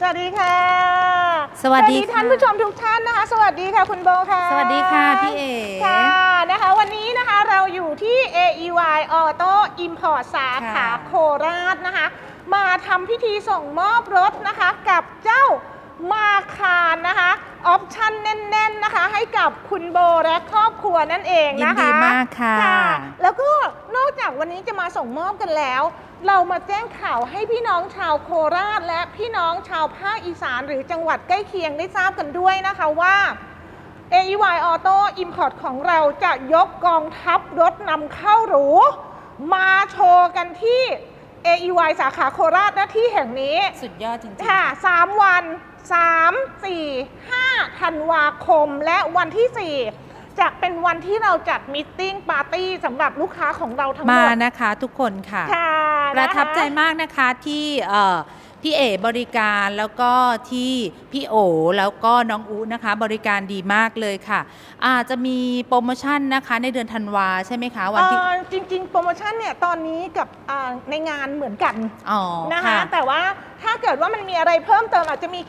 สวัสดีค่ะ สวัสดีค่ะท่านผู้ชมทุกท่านนะคะ สวัสดีค่ะคุณโบค่ะ สวัสดีค่ะพี่เอ๋ค่ะนะคะวันนี้นะคะเราอยู่ที่ AEY Auto Import สาขาค่ะโคราชนะคะ มาทำพิธีส่งมอบรถนะคะกับเจ้ามาคารนะคะออปชั่นแน่น ๆนะคะ ให้กับคุณโบและครอบครัวนั่นเองยินนะคะดีมากค่ะ แล้วก็นอกจากวันนี้จะมาส่งมอบกันแล้ว เรามาแจ้งข่าวให้พี่น้องชาวโคราช และพี่น้องชาวภาคอีสานหรือจังหวัดใกล้เคียงได้ทราบกันด้วยนะคะว่า AEY Auto Import ของเราจะยกกองทัพรถนำเข้าหรู มาโชว์กันที่ AEY สาขาโคราชหน้าที่แห่งนี้ สุดยอดจริงๆ ค่ะ 3 วัน 3 4 5ธันวาคมและวันที่ 4จะเป็นวันที่เราจัดมิทติ้งปาร์ตี้สำหรับลูกค้าของเราทั้งหมมาดนะคะทุกคนค่ะ ค่ะ ประทับใจนะคะมากนะคะที่เอ่อพี่เอ๋บริการแล้วก็ที่พี่โอแล้วก็น้องอูนะคะ บริการดีมากเลยค่ะอาจจะมีโปรโมชั่นนะคะในเดือนธันวาใช่ไหมคะวันที่เอ่อจริง ๆ โปรโมชั่นเนี่ยตอนนี้กับอ่าในงานเหมือนกันอ๋อนะคะค่ะแต่ว่าถ้าเกิดว่ามันมีอะไรเพิ่มเติมอาจจะมี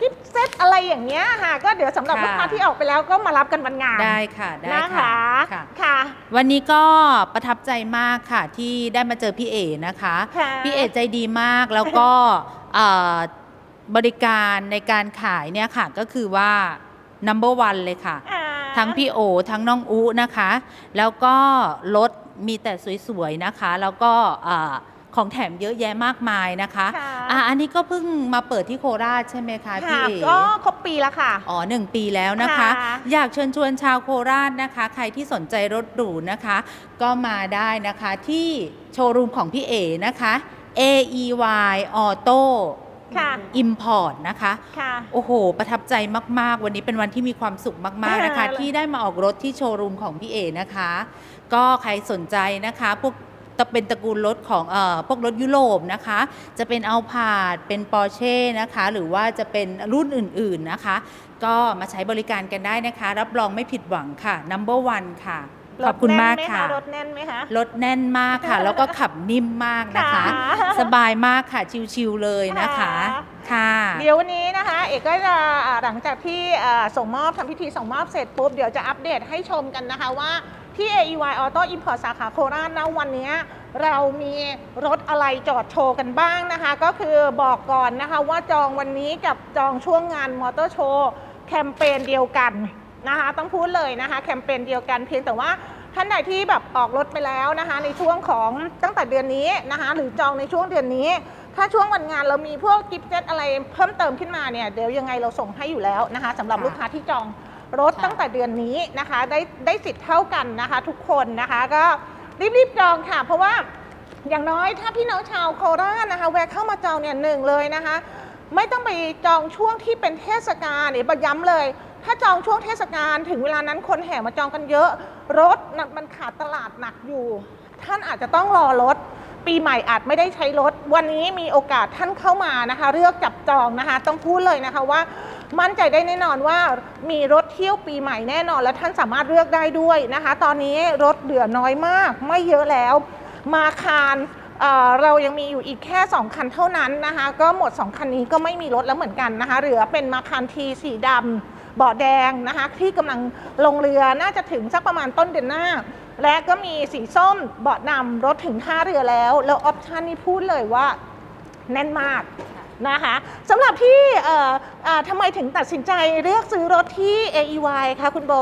กิฟต์เซตอะไรอย่างเงี้ยค่ะ ก็เดี๋ยวสำหรับค่ะลูกค้าที่ออกไปแล้วก็มารับกันวันงานได้ค่ะได้นะค่ะคะค่ะค่ะ วันนี้ก็ประทับใจมากค่ะที่ได้มาเจอพี่เอนะคะค่ะพี่เอใจดีมากแล้วก็เอ่อบริการในการขายเนี่ยค่ะก็คือว่า number one เลยค่ะอ่าทั้งพี่โอ ทั้งน้องอุนะคะ แล้วก็รถมีแต่สวยๆนะคะ แล้วก็อ่า ของแถมเยอะแยะมากมายนะคะค่ะ อ่าอันนี้ก็เพิ่งมาเปิดที่โคราชใช่ไหมคะพี่ค่ะเอก็ครบปีแล้วค่ะ อ๋อหนึ่งปีแล้วนะคะ ค่ะอยากเชิญชวนชาวโคราชนะคะ ใครที่สนใจรถหรูนะคะ ก็มาได้นะคะที่โชว์รูมของพี่เอนะคะ AEY Auto ค่ะ Import นะคะ ค่ะ โอ้โห ประทับใจมาก ๆ วันนี้เป็นวันที่มีความสุขมาก ๆ นะคะ ค่ะ ที่ได้มาออกรถที่โชว์รูมของพี่เอนะคะ ก็ใครสนใจนะคะ พวก ตะเป็นตระกูลรถของเอ่อพวกรถยุโรปนะคะ จะเป็นเอาผาดเป็นปอร์เช่นะคะ หรือว่าจะเป็นรุ่นอื่นๆนะคะ ก็มาใช้บริการกันได้นะคะ รับรองไม่ผิดหวังค่ะ number one ค่ะขอบคุณมากรถแน่นไหค่ะ รถแน่นไหมคะรถแน่นมากค่ะ แล้วก็ขับนิ่มมากนะคะค่ะสบายมากค่ะ ชิวๆเลยนะคะค่ะค่ะ เดี๋ยววันนี้นะคะ เอกก็จะอ่าหลังจากที่อ่าส่งมอบทำพิธีส่งมอบเสร็จปุ๊บ เดี๋ยวจะอัปเดตให้ชมกันนะคะว่า ที่ AEY Auto Import สาขาโคราชนะวันนี้เรามีรถอะไรจอดโชว์กันบ้างนะคะ ก็คือบอกก่อนนะคะว่าจองวันนี้กับจองช่วงงานมอเตอร์โชว์แคมเปญเดียวกันนะคะต้องพูดเลยนะคะแคมเปญเดียวกันเพียงแต่ว่าท่านใดที่แบบออกรถไปแล้วนะคะ ในช่วงของตั้งแต่เดือนนี้นะคะหรือจองในช่วงเดือนนี้ ถ้าช่วงวันงานเรามีพวกกิฟต์เซตอะไรเพิ่มเติมขึ้นมาเนี่ยเดี๋ยวยังไงเราส่งให้อยู่แล้วนะคะสำหรับค่ะลูกค้าที่จอง รถค่ะตั้งแต่เดือนนี้นะคะได้ได้สิทธิ์เท่ากันนะคะทุกคนนะคะก็รีบๆจองค่ะ เพราะว่าอย่างน้อยถ้าพี่น้องชาวโคราชนะคะแวะเข้ามาจองเนี่ยหนึ่งเลยนะคะ ไม่ต้องไปจองช่วงที่เป็นเทศกาลเนี่ยย้ำเลย ถ้าจองช่วงเทศกาลถึงเวลานั้นคนแห่มาจองกันเยอะ รถน่ะมันขาดตลาดหนักอยู่ ท่านอาจจะต้องรอรถ ปีใหม่อาจไม่ได้ใช้รถ วันนี้มีโอกาสท่านเข้ามานะคะ เลือกจับจองนะคะ ต้องพูดเลยนะคะว่า มั่นใจได้แน่นอนว่ามีรถเที่ยวปีใหม่แน่นอน และท่านสามารถเลือกได้ด้วยนะคะ ตอนนี้รถเหลือน้อยมาก ไม่เยอะแล้ว มาคารเเรายังมีอยู่อีกแค่ 2 คันเท่านั้นนะคะ ก็หมด 2 คันนี้ก็ไม่มีรถแล้วเหมือนกันนะคะ เหลือเป็นมาคารทีสีดำเบาะแดงนะคะ ที่กำลังลงเรือน่าจะถึงสักประมาณต้นเดือนหน้า และก็มีสีส้มเบาะนำรถถึงท่าเรือแล้ว แล้วออปชันนี่พูดเลยว่าแน่นมาก นะคะสำหรับที่เอ่อเอ่อทำไมถึงตัดสินใจเลือกซื้อรถที่ AEY คะคุณโบ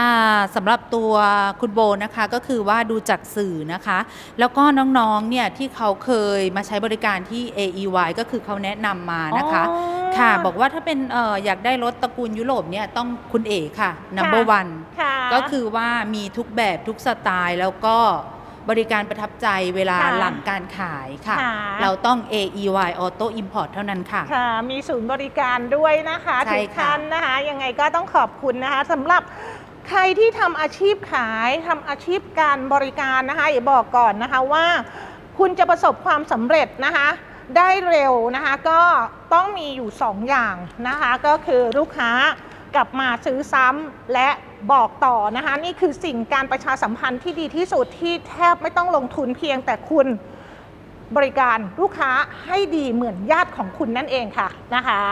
อ่าสำหรับตัวคุณโบนะคะก็คือว่าดูจากสื่อนะคะ แล้วก็น้องๆเนี่ยที่เขาเคยมาใช้บริการที่ AEY ก็คือเขาแนะนำมานะคะอ๋อค่ะบอกว่าถ้าเป็นเอออยากได้รถตระกูลยุโรปเนี่ยต้องคุณเอค่ะ number one ค่ะก็คือว่ามีทุกแบบทุกสไตล์แล้วก็ บริการประทับใจเวลาค่ะหลังการขายค่ะ ค่ะ เราต้อง AEY Auto Import เท่านั้นค่ะ ค่ะ มีศูนย์บริการด้วยนะคะใช่ทุกค่ะ ท่านนะคะ ยังไงก็ต้องขอบคุณนะคะสำหรับใครที่ทำอาชีพขายทำอาชีพการบริการนะคะอย่าบอกก่อนนะคะว่า คุณจะประสบความสำเร็จนะคะ ได้เร็วนะคะ ก็ต้องมีอยู่2อย่างนะคะ ก็คือลูกค้า กลับมาซื้อซ้ำและบอกต่อนะคะ นี่คือสิ่งการประชาสัมพันธ์ที่ดีที่สุดที่แทบไม่ต้องลงทุนเพียงแต่คุณบริการลูกค้าให้ดีเหมือนญาติของคุณนั่นเองค่ะนะคะ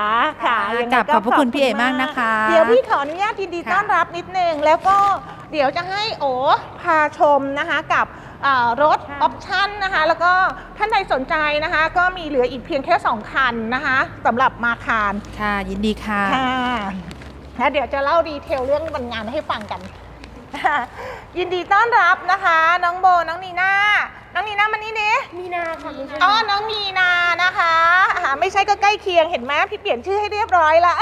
ค่ะค่ะยังไงกราบขอบพระคุณพี่เอ๋มากนะคะ เดี๋ยวพี่ขออนุญาตยินดีค่ะต้อนรับนิดนึง แล้วก็เดี๋ยวจะให้โอพาชมนะคะกับอ่ารถออปชั่นนะคะ แล้วก็ท่านใดสนใจนะคะ ก็มีเหลืออีกเพียงแค่ 2 คันนะคะสำหรับมาคารค่ะยินดีค่ะ ค่ะแล้วเดี๋ยวจะเล่าดีเทลเรื่องวันงานให้ฟังกัน ยินดีต้อนรับนะคะ น้องโบน้องนีน่าน้องนีน่ามานี่ดิมีนาค่ะไม่ใช่อ๋อน้องมีนานะคะอ่าไม่ใช่ก็ใกล้เคียงเห็นไหมพี่เปลี่ยนชื่อให้เรียบร้อยละ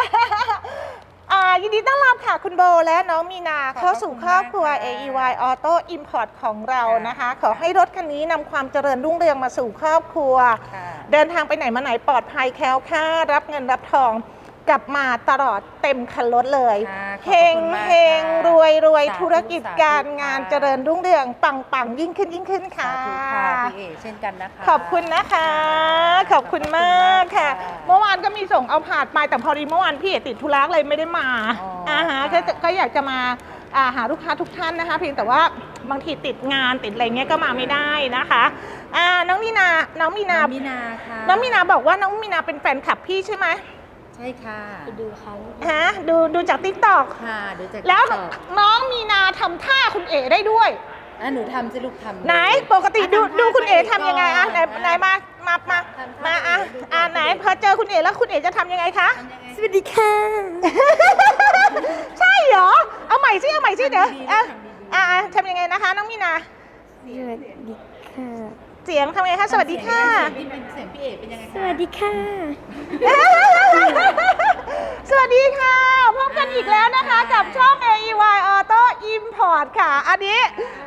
อ่ายินดีต้อนรับค่ะคุณโบและน้องมีนาเข้าสู่ครอบครัว AEY Auto Import ของเรานะคะ ขอให้รถคันนี้นำความเจริญรุ่งเรืองมาสู่ครอบครัวเดินทางไปไหนมาไหนปลอดภัยแคล้วคลาดรับเงินรับทอง กลับมาตลอดเต็มคันรถเลยค่ะขอบเฮพระงคุณมากเฮงค่ะรวยรวยสาธุธุรกิจสาธุการงานค่ะ เจริญรุ่งเรืองปังปังยิ่งขึ้นยิ่งขึ้นค่ะ สาธุค่ะพี่เอ๋เช่นกันนะคะ ขอบคุณนะคะ ขอบคุณมากค่ะ เมื่อวานก็มีส่งเอาผาดไปแต่พอดีเมื่อวานพี่เอกติดธุระเลยไม่ได้มาอ๋ออ่าฮะค่ะก็จะก็อยากจะมาอ่าหาลูกค้าทุกท่านนะคะ เพียงแต่ว่าบางทีติดงานติดอะไรเงี้ยก็มาไม่ได้นะคะอ่าน้องมีนาน้องมีนา น้องมินาค่ะ น้องมีนาบอกว่าน้องมีนาเป็นแฟนคลับพี่ใช่ไหม ใช่ค่ะไปดูเขาฮะดูดูจากติ๊กตอกค่ะดูจาก แล้วต่อน้องมีนาทำท่าคุณเอ๋ได้ด้วย อะหนูทำสิลูกทำไหนปกติดูดูคุณเอ๋ทำยังไงอะไหนไหนมามามาทำท่ามาอะดูอะไหนพอเจอคุณเอ๋แล้วคุณเอ๋จะทำยังไงคะทำยังไงสวัสดีค่ะ ใช่เหรอเอาใหม่สิเอาใหม่สิเดี๋ยวทำดีๆอะทำดีๆอะอะทำยังไงนะคะ น้องมีนา สวัสดีค่ะ เสียงทำไงคะสวัสดีค่ะ เสียงเป็นเสียงพี่เอ๋เป็นยังไงคะสวัสดีค่ะ สวัสดีค่ะ พบกันอีกแล้วนะคะกับช่อง AEY Auto Import ค่ะ อันนี้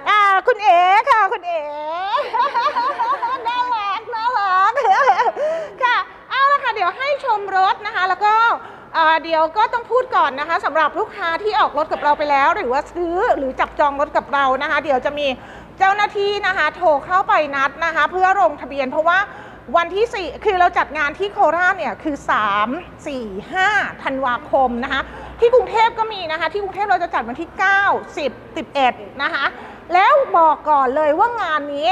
อ่าคุณเอ๋ค่ะคุณเอ๋ น่ารักน่ารักค่ะ เอาละค่ะ เดี๋ยวให้ชมรถนะคะ แล้วก็อ่าเดี๋ยวก็ต้องพูดก่อนนะคะสำหรับลูกค้าที่ออกรถกับเราไปแล้ว หรือว่าซื้อหรือจับจองรถกับเรานะคะ เดี๋ยวจะมีเจ้าหน้าที่นะคะ โทรเข้าไปนัดนะคะ เพื่อลงทะเบียนเพราะว่า วันที่ 4 คือเราจัดงานที่โคราชเนี่ยคือ 3 4 5ธันวาคมนะคะ ที่กรุงเทพก็มีนะคะ ที่กรุงเทพเราจะจัดวันที่ 9 10 11 นะคะ แล้วบอกก่อนเลยว่างานนี้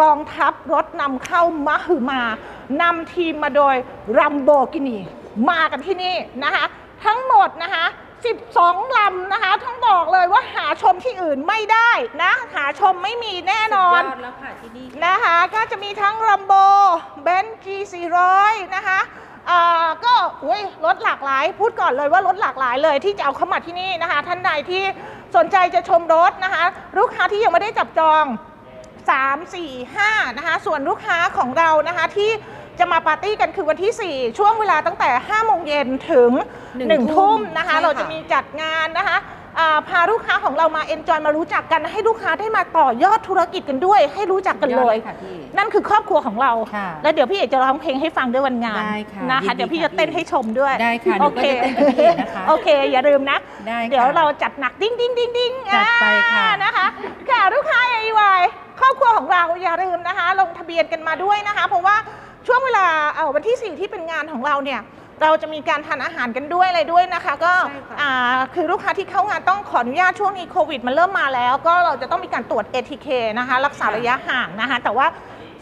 กองทัพรถนำเข้ามหึมานำทีมมาโดยรัมโบกินีมากันที่นี่นะคะ ทั้งหมดนะคะ 12 ลำนะคะ ต้องบอกเลยว่าหาชมที่อื่นไม่ได้นะ หาชมไม่มีแน่นอน สุดยอดแล้วค่ะที่นี่นะคะ ก็จะมีทั้งรัมโบเบนจี400 นะคะอ่าก็อุ้ยรถหลากหลาย พูดก่อนเลยว่ารถหลากหลายเลยที่จะเอาเข้ามาที่นี่นะคะ ท่านใดที่สนใจจะชมรถนะคะ ลูกค้าที่ยังไม่ได้จับจอง 3 4 5 นะคะ ส่วนลูกค้าของเรานะคะที่ จะมาปาร์ตี้กันคือวันที่ 4 ช่วงเวลาตั้งแต่ 5 โมงเย็นถึงหนึ่ง1ทุ่ทุ่มมนะคะใช่ค่ะเราจะมีจัดงานนะคะอ่าพาลูกค้าของเรามาเอนจอยมารู้จักกันให้ลูกค้าได้มาต่อยอดธุรกิจกันด้วย ให้รู้จักกันเลยค่ะพี่นั่นคือครอบครัวของเราค่ะแล้วเดี๋ยวพี่เอกจะร้องเพลงให้ฟังด้วยวันงานได้ค่ะนะคะยินดีเดี๋ยวพี่ค่ะจะเต้นให้ชมด้วยได้ค่ะหนูโอก็เคจะเต้นกับพี่เอกนะคะโอเค อย่าลืมนะได้ค่ะเดี๋ยวเราจัดหนักดิ้งดิ้งดิ้งดิ้งจัดไปค่ะอ่านะคะค่ะลูกค้า AEY ครอบครัวของเราอย่าลืมนะคะ ลงทะเบียนกันมาด้วยนะคะ เพราะว่า ช่วงเวลาเอ่อวันที่ 4 ที่เป็นงานของเราเนี่ยเราจะมีการทานอาหารกันด้วยอะไรด้วยนะคะ ก็ใช่ค่ะ อ่าคือลูกค้าที่เข้างานต้องขออนุญาตช่วงนี้โควิดมันเริ่มมาแล้ว ก็เราจะต้องมีการตรวจ ATK นะคะ รักษาระยะห่างนะคะ แต่ว่า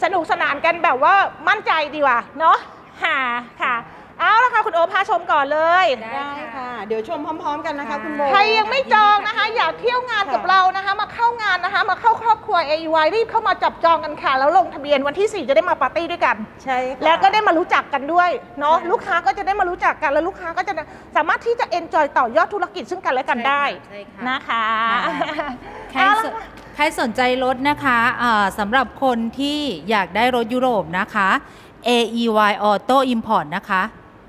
สนุกสนานกันแบบว่ามั่นใจดีกว่าเนาะค่ะค่ะ เอาละค่ะคุณโอพาชมก่อนเลยได้ได้ค่ะ เดี๋ยวชมพร้อม ๆ กันนะคะคุณโบใครยังไม่จองนะคะ อยากเที่ยวงานกับเรานะคะ มาเข้างานนะคะ มาเข้าครอบครัว AUY รีบเข้ามาจับจองกันค่ะ แล้วลงทะเบียนวันที่ 4 จะได้มาปาร์ตี้ด้วยกัน ใช่ค่ะแล้วก็ได้มารู้จักกันด้วยเนาะใช่ลูกค้าก็จะได้มารู้จักกันแล้วลูกค้าก็จะสามารถที่จะเอนจอยต่อยอดธุรกิจซึ่งกันและกันได้ใช่ค่ะนะคะใครเอาสละใครสนใจรถนะคะอ่าสำหรับคนที่อยากได้รถยุโรปนะคะ AEY Auto Import นะคะ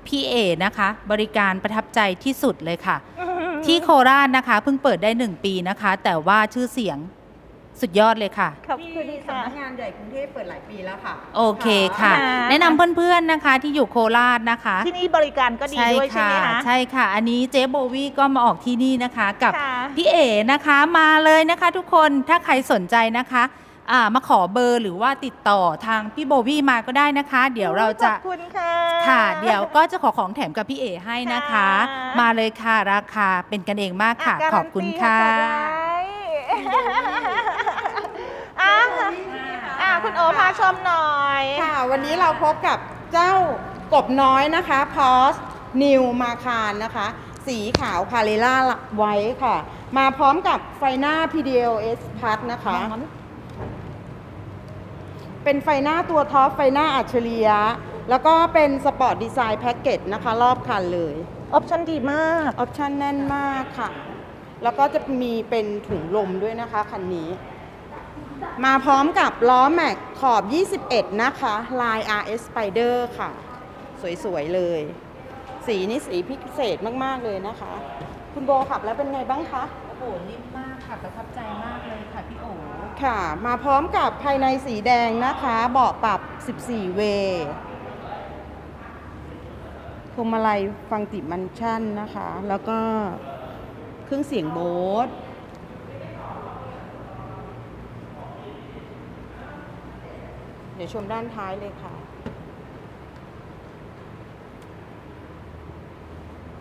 พี่เอนะคะ บริการประทับใจที่สุดเลยค่ะ ที่โคราชนะคะ เพิ่งเปิดได้1ปีนะคะ แต่ว่าชื่อเสียงสุดยอดเลยค่ะ ขอบคุณที่ค่ะ สำนักงานใหญ่กรุงเทพเปิดหลายปีแล้วค่ะ โอเคค่ะ ค่ะ แนะนำเพื่อนๆนะคะ ที่อยู่โคราชนะคะ ที่นี่บริการก็ดีด้วยใช่ไหมคะใช่ค่ะ อันนี้เจ๊โบวี่ก็มาออกที่นี่นะคะกับ ค่ะ พี่เอ๋นะคะมาเลยนะคะทุกคนถ้าใครสนใจนะคะอ่า มาขอเบอร์หรือว่าติดต่อทางพี่โบวี่มาก็ได้นะคะ เดี๋ยวเราจะขอบคุณค่ะค่ะ เดี๋ยวก็จะขอของแถมกับพี่เอ๋ให้นะคะค่ะมาเลยค่ะราคาเป็นกันเองมากค่ะะขอบคุณค่ะการันตีค่ะกดไว้อะอะคุณโออพาชมหน่อยค่ะ วันนี้เราพบกับเจ้ากบน้อยนะคะพอสนิวมาคารนะคะ สีขาวคาเรล่าไว้ค่ะ มาพร้อมกับไฟหน้า PDLS Plus นะคะ เป็นไฟหน้าตัวท็อปไฟหน้าอัจฉริยะ แล้วก็เป็นสปอร์ตดีไซน์แพ็กเกจนะคะ รอบคันเลยออปชั่นดีมากออปชั่นแน่นมากค่ะ แล้วก็จะมีเป็นถุงลมด้วยนะคะคันนี้ มาพร้อมกับล้อแม็กขอบ 21 นะคะลาย RS Spider ค่ะ สวยๆเลย สีนี่สีพิเศษมากๆเลยนะคะ คุณโบขับแล้วเป็นไงบ้างคะ โอ้โหนิ่มมาก ค่ะประทับใจมากเลยค่ะพี่โอค่ะ มาพร้อมกับภายในสีแดงนะคะ เบาะปรับ 14 เวย์พวงมาลัยฟังติมันชั่นนะคะ แล้วก็เครื่องเสียงโบสเดี๋ยวชมด้านท้ายเลยค่ะ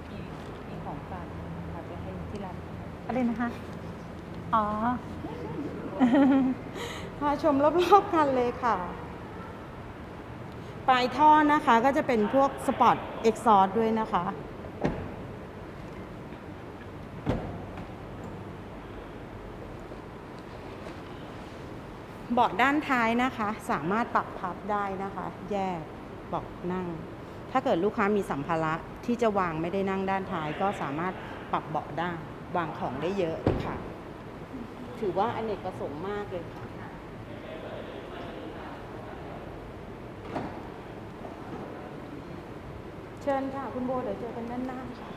มีมีของฝากนะคะไปให้ที่ร้านอะไรนะคะ อ๋อ พาชมรอบๆกันเลยค่ะ ปลายท่อนะคะก็จะเป็นพวกสปอร์ตเอ็กซอร์ด้วยนะคะ เบาะด้านท้ายนะคะ สามารถปรับพับได้นะคะ แยกเบาะนั่ง ถ้าเกิดลูกค้ามีสัมภาระที่จะวางไม่ได้นั่งด้านท้ายก็สามารถปรับเบาะได้วางของได้เยอะค่ะ ถือว่าอเนกประสงค์มากเลยค่ะเชิญค่ะ คุณโบเดี๋ยวเจอกันด้านหน้าค่ะ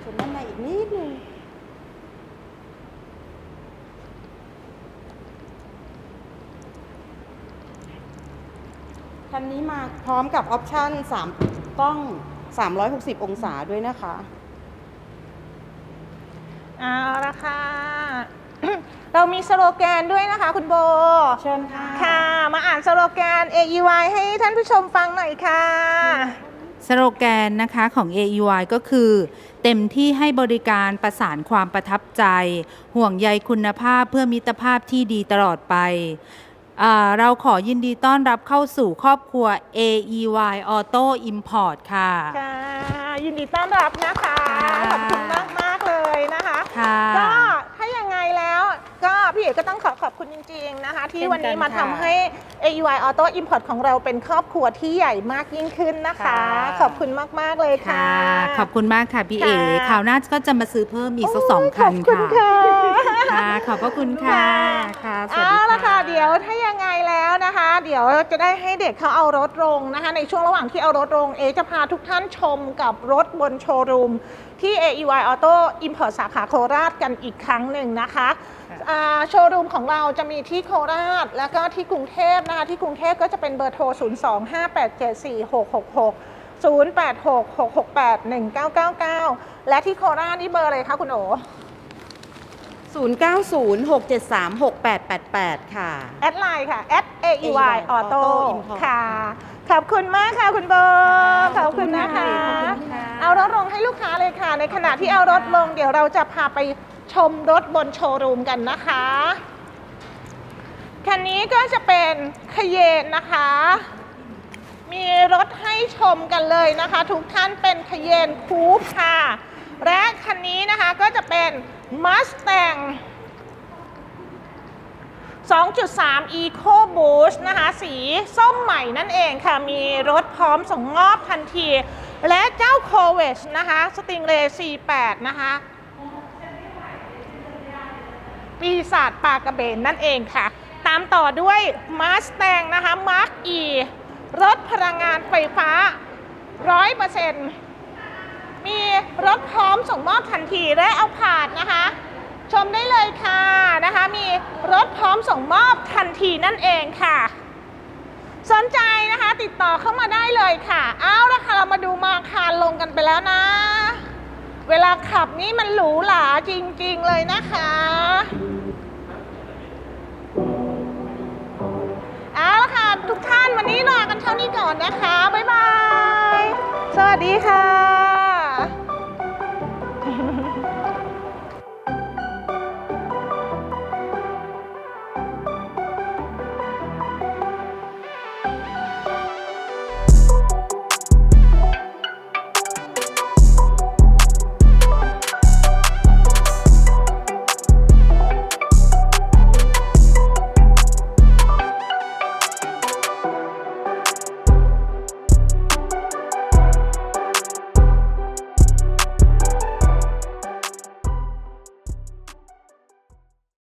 เชิญด้านในอีกนิดนึงคันนี้มาพร้อมกับออปชั่น3กล้อง 360 องศาด้วยนะคะ เอาละค่ะ เรามีสโลแกนด้วยนะคะคุณโบ เชิญค่ะ ค่ะ มาอ่านสโลแกน AEY ให้ท่านผู้ชมฟังหน่อยค่ะ สโลแกนนะคะของ AEY ก็คือ เต็มที่ให้บริการประสานความประทับใจ ห่วงใยคุณภาพเพื่อมิตรภาพที่ดีตลอดไปอ่าเราขอยินดีต้อนรับเข้าสู่ครอบครัว AEY Auto Import ค่ะ ค่ะ ยินดีต้อนรับนะคะ ขอบคุณมากมากๆเลย นะคะ ค่ะ ก็ถ้ายังไงแล้วก็ พี่เอกก็ต้องขอขอบคุณจริง ๆนะคะ ที่เช่นกันวันนี้มาค่ะทำให้ AUI Auto Import ของเราเป็นครอบครัวที่ใหญ่มากยิ่งขึ้นนะคะค่ะขอบคุณมาก ๆ เลยค่ะค่ะ ขอบคุณมากค่ะพี่เอ๋ค่ะคราวหน้าก็จะมาซื้อเพิ่มอีกสักสองคันขอบคุณค่ะค่ะค่ะขอบพระคุณค่ะค่ะสวัสเอาดีละค่ะค่ะเดี๋ยวถ้ายังไงแล้วนะคะ เดี๋ยวจะได้ให้เด็กเขาเอารถลงนะคะ ในช่วงระหว่างที่เอารถลงเอจะพาทุกท่านชมกับรถบนโชว์รูมที่ AEY Auto Import สาขาโคราชกันอีกครั้งหนึ่งนะคะค่ะอ่า โชว์รูมของเราจะมีที่โคราช แล้วก็ที่กรุงเทพนะคะที่กรุงเทพก็จะเป็นเบอร์โทร 025874666และที่โคราชนี่เบอร์อะไรคะคุณโอ0906736888 ค่ะ แอดไลน์ค่ะ at AEY AEY Auto Auto Import ค่ะ ขอบคุณมากค่ะคุณโบขอบคุณนะคะขอบคุณค่ะเอารถลงให้ลูกค้าเลยค่ะ ในขณะที่เอารถลงเดี๋ยวเราจะพาไป ชมรถบนโชว์รูมกันนะคะคันนี้ก็จะเป็นคเยนนะคะ มีรถให้ชมกันเลยนะคะ ทุกท่านเป็นคเยนคูปค่ะ และคันนี้นะคะก็จะเป็น Mustang 2.3 Eco Boost นะคะ สีส้มใหม่นั่นเองค่ะ มีรถพร้อมส่งมอบทันที และเจ้า c o v e นะคะ Stingray C8 นะคะ ปีศาจปลากระเบนนั่นเองค่ะ ตามต่อด้วย Mustang นะคะ Mark E รถพลังงานไฟฟ้า 100%มีรถพร้อมส่งมอบทันทีและเอาผ่านนะคะ ชมได้เลยค่ะนะคะ มีรถพร้อมส่งมอบทันทีนั่นเองค่ะ สนใจนะคะติดต่อเข้ามาได้เลยค่ะ เอาละค่ะเรามาดูมาคารลงกันไปแล้วนะ เวลาขับนี่มันหรูหราจริงๆเลยนะคะ เอาละค่ะทุกท่านวันนี้ลากันเท่านี้ก่อนนะคะ บ๊ายบาย สวัสดีค่ะ